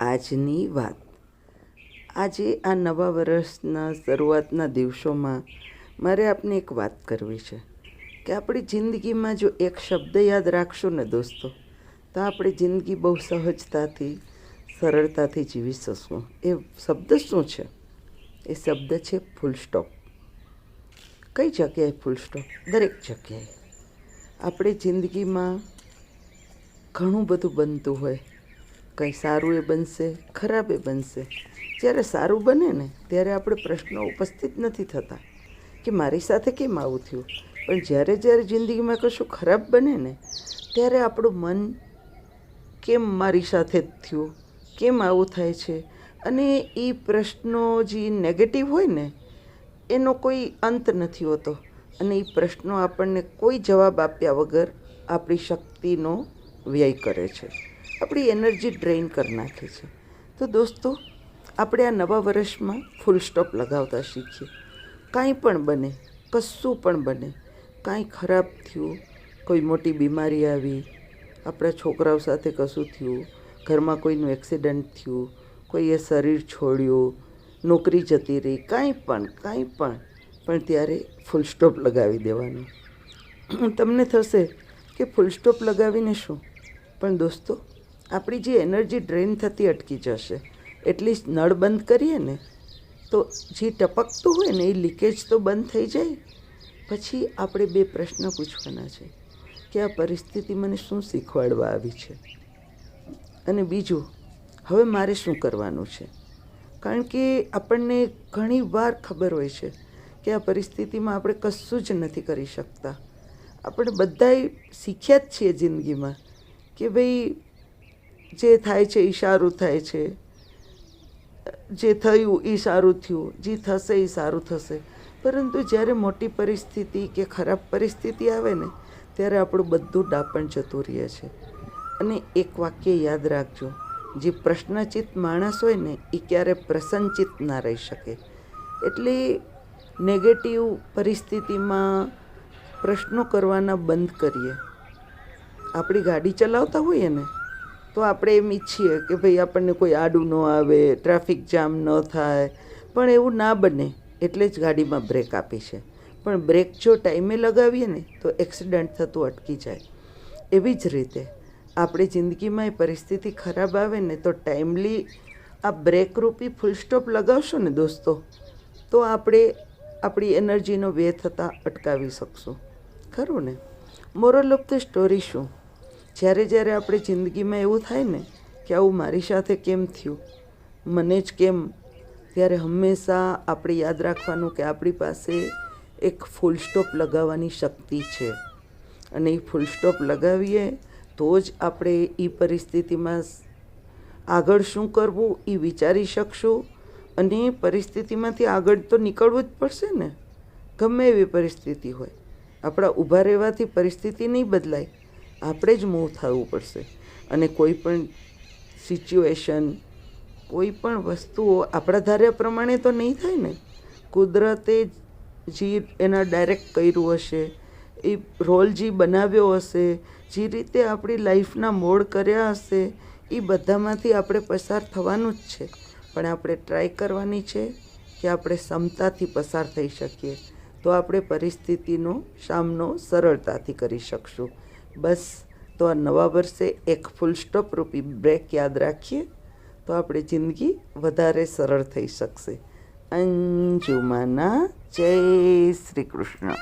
આજની વાત. આજે આ નવા વર્ષના શરૂઆતના દિવસોમાં મારે આપને એક વાત કરવી છે કે આપણી જિંદગીમાં જો એક શબ્દ યાદ રાખશું ને દોસ્તો, તો આપણી જિંદગી બહુ સહજતાથી, સરળતાથી જીવી શકશું. એ શબ્દ શું છે? એ શબ્દ છે ફૂલ સ્ટોપ કઈ જગ્યાએ ફૂલ સ્ટોપ દરેક જગ્યાએ. આપણી જિંદગીમાં ઘણું બધું બનતું હોય. કંઈ સારું એ બનશે, ખરાબ એ બનશે. જ્યારે સારું બને ને, ત્યારે આપણે પ્રશ્નો ઉપસ્થિત નથી થતા કે મારી સાથે કેમ આવું થયું? પણ જ્યારે જ્યારે જિંદગીમાં કશું ખરાબ બને ને, ત્યારે આપણું મન કેમ મારી સાથે જ થયું? કેમ આવું થાય છે? અને એ પ્રશ્નો જે નેગેટિવ હોય ને, એનો કોઈ અંત નથી હોતો. અને એ પ્રશ્નો આપણને કોઈ જવાબ આપ્યા વગર આપણી શક્તિનો વ્યય કરે છે. આપણી એનર્જી ડ્રેઇન કરી નાખે છે. તો દોસ્તો, આપણે આ નવા વર્ષમાં ફૂલ સ્ટોપ લગાવતા શીખીએ. કાંઈ પણ બને, કશું પણ બને, કાંઈ ખરાબ થયું, કોઈ મોટી બીમારી આવી, આપણા છોકરાઓ સાથે કશું થયું, ઘરમાં કોઈનું એક્સિડન્ટ થયું, કોઈએ શરીર છોડ્યું, નોકરી જતી રહી, કાંઈ પણ કાંઈ પણ પણ ત્યારે ફૂલ સ્ટોપ લગાવી દેવાનું. તમને થશે કે ફૂલ સ્ટોપ લગાવીને શું? પણ દોસ્તો આપણી જે એનર્જી ડ્રેન થતી અટકી જશે એટલીસ્ટ નળ બંધ કરીએ ને, તો જે ટપકતું હોય ને એ લીકેજ તો બંધ થઈ જાય. પછી આપણે બે પ્રશ્ન પૂછવાના છે કે આ પરિસ્થિતિ મને શું શીખવાડવા આવી છે? અને બીજું, હવે મારે શું કરવાનું છે? કારણ કે આપણને ઘણી વાર ખબર હોય છે કે આ પરિસ્થિતિમાં આપણે કશું જ નથી કરી શકતા. આપણે બધાય શીખ્યા જ છીએ જિંદગીમાં કે ભાઈ જે થાય છે એ સારું થાય છે. જે થયું એ સારું થયું, જે થશે એ સારું થશે. પરંતુ જ્યારે મોટી પરિસ્થિતિ કે ખરાબ પરિસ્થિતિ આવે ને, ત્યારે આપણું બધું ડાપણ જતું રહે છે. અને એક વાક્ય યાદ રાખજો, જે પ્રશ્નચિત માણસ હોય ને એ ક્યારે પ્રસન્નચિત ના રહી શકે. એટલે નેગેટિવ પરિસ્થિતિમાં પ્રશ્નો કરવાના બંધ કરીએ. આપણી ગાડી ચલાવતા હોઈએ ને તો આપણે એમ ઈચ્છીએ કે ભાઈ આપણને કોઈ આડું ન આવે, ટ્રાફિક જામ ન થાય. પણ એવું ના બને, એટલે જ ગાડીમાં બ્રેક આપી છે. પણ બ્રેક જો ટાઈમે લગાવીએ ને, તો એક્સિડન્ટ થતું અટકી જાય. એવી જ રીતે, આપણે જિંદગીમાં એ પરિસ્થિતિ ખરાબ આવે ને, તો ટાઈમલી આ બ્રેક રૂપી ફૂલ સ્ટોપ લગાવશો ને દોસ્તો, તો આપણે આપણી એનર્જીનો વે થતાં અટકાવી શકશું. ખરું ને? મોરલ ઓફ ધ સ્ટોરી શું? જ્યારે જ્યારે આપણે જિંદગીમાં એવું થાય ને કે આવું મારી સાથે કેમ થયું? મને જ કેમ? ત્યારે હંમેશા આપણે યાદ રાખવાનું કે આપણી પાસે એક ફૂલ સ્ટોપ લગાવવાની શક્તિ છે. અને એ ફૂલ સ્ટોપ લગાવીએ તો જ આપણે એ પરિસ્થિતિમાં આગળ શું કરવું એ વિચારી શકશું અને પરિસ્થિતિમાંથી આગળ તો નીકળવું જ પડશે ને. ગમે એવી પરિસ્થિતિ હોય. આપણા ઊભા રહેવાથી પરિસ્થિતિ નહીં બદલાય. આપણે જ મૂવ થવું પડશે. અને કોઈ પણ સિચ્યુએશન કોઈ પણ વસ્તુઓ આપણા ધાર્યા પ્રમાણે તો નહીં થાય ને. કુદરતે જે એના ડાયરેક્ટ કર્યું હશે, એ રોલ જે બનાવ્યો હશે, જે રીતે આપણી લાઈફના મોડ કર્યા હશે, એ બધામાંથી આપણે પસાર થવાનું જ છે. પણ આપણે ટ્રાય કરવાની છે કે આપણે ક્ષમતાથી પસાર થઈ શકીએ. તો આપણે પરિસ્થિતિનો સામનો સરળતાથી કરી શકશું. બસ. તો આ નવા વર્ષે એક ફૂલ સ્ટોપ રૂપી બ્રેક યાદ રાખીએ. તો આપણે જિંદગી વધારે સરળ થઈ શકશે. અંજુમાના જય શ્રી કૃષ્ણ.